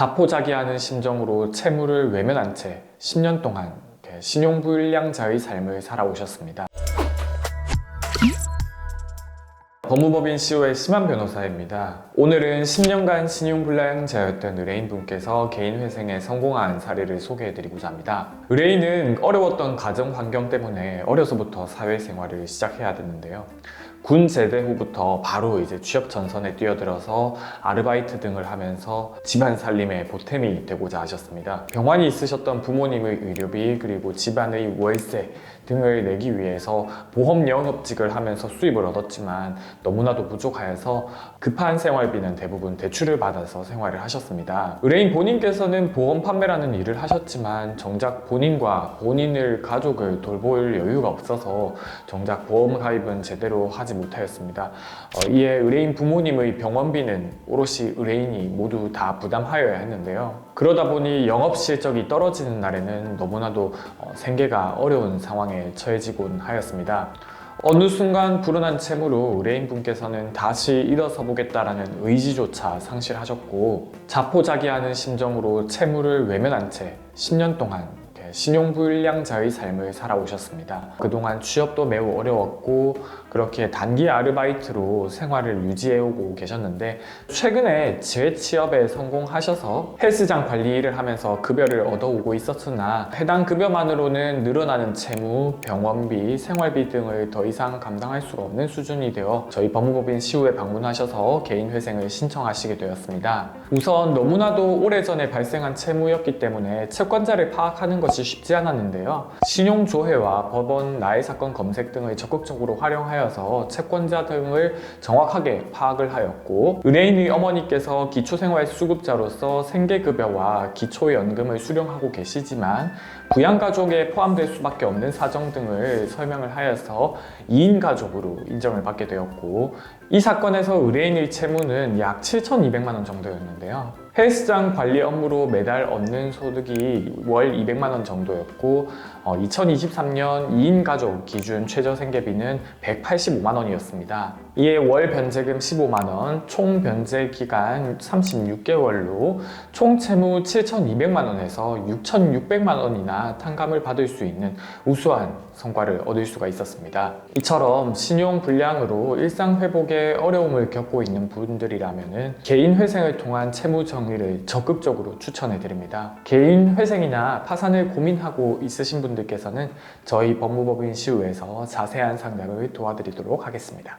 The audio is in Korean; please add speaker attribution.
Speaker 1: 자포자기하는 심정으로 채무를 외면한 채 10년 동안 신용불량자의 삶을 살아오셨습니다. 법무법인 CO의 심한 변호사입니다. 오늘은 10년간 신용불량자였던 의뢰인 분께서 개인 회생에 성공한 사례를 소개해드리고자 합니다. 의뢰인은 어려웠던 가정 환경 때문에 어려서부터 사회생활을 시작해야 됐는데요. 군 제대 후부터 바로 이제 취업 전선에 뛰어들어서 아르바이트 등을 하면서 집안 살림의 보탬이 되고자 하셨습니다. 병환이 있으셨던 부모님의 의료비 그리고 집안의 월세 등을 내기 위해서 보험 영업직을 하면서 수입을 얻었지만 너무나도 부족하여서 급한 생활비는 대부분 대출을 받아서 생활을 하셨습니다. 의뢰인 본인께서는 보험 판매라는 일을 하셨지만 정작 본인과 본인을 가족을 돌볼 여유가 없어서 정작 보험 가입은 제대로 하지 못하였습니다. 어, 이에 의뢰인 부모님의 병원비는 오롯이 의뢰인이 모두 다 부담하여야 했는데요. 그러다 보니 영업 실적이 떨어지는 날에는 너무나도 어, 생계가 어려운 상황에 처해지곤 하였습니다. 어느 순간 불어난 채무로 의뢰인 분께서는 다시 일어서 보겠다라는 의지조차 상실하셨고 자포자기하는 심정으로 채무를 외면한 채 10년 동안 신용불량자의 삶을 살아오셨습니다. 그동안 취업도 매우 어려웠고 그렇게 단기 아르바이트로 생활을 유지해오고 계셨는데 최근에 재취업에 성공하셔서 헬스장 관리 일을 하면서 급여를 얻어오고 있었으나 해당 급여만으로는 늘어나는 채무, 병원비, 생활비 등을 더 이상 감당할 수가 없는 수준이 되어 저희 법무법인 시우에 방문하셔서 개인 회생을 신청하시게 되었습니다. 우선 너무나도 오래전에 발생한 채무였기 때문에 채권자를 파악하는 것이 쉽지 않았는데요. 신용조회와 법원 나의 사건 검색 등을 적극적으로 활용하여서 채권자 등을 정확하게 파악을 하였고 은행의 어머니께서 기초생활수급자로서 생계급여와 기초연금을 수령하고 계시지만 부양가족에 포함될 수밖에 없는 사정 등을 설명을 하여서 2인 가족으로 인정을 받게 되었고 이 사건에서 의뢰인의 채무는 약 7,200만 원 정도였는데요. 헬스장 관리 업무로 매달 얻는 소득이 월 200만 원 정도였고 어, 2023년 2인 가족 기준 최저 생계비는 185만 원이었습니다. 이에 월 변제금 15만 원, 총 변제 기간 36개월로 총 채무 7,200만 원에서 6,600만 원이나 탕감을 받을 수 있는 우수한 성과를 얻을 수가 있었습니다. 이처럼 신용 불량으로 일상 회복에 어려움을 겪고 있는 분들이라면 개인 회생을 통한 채무 정리를 적극적으로 추천해 드립니다. 개인 회생이나 파산을 고민하고 있으신 분들께서는 저희 법무법인 시우에서 자세한 상담을 도와드리도록 하겠습니다.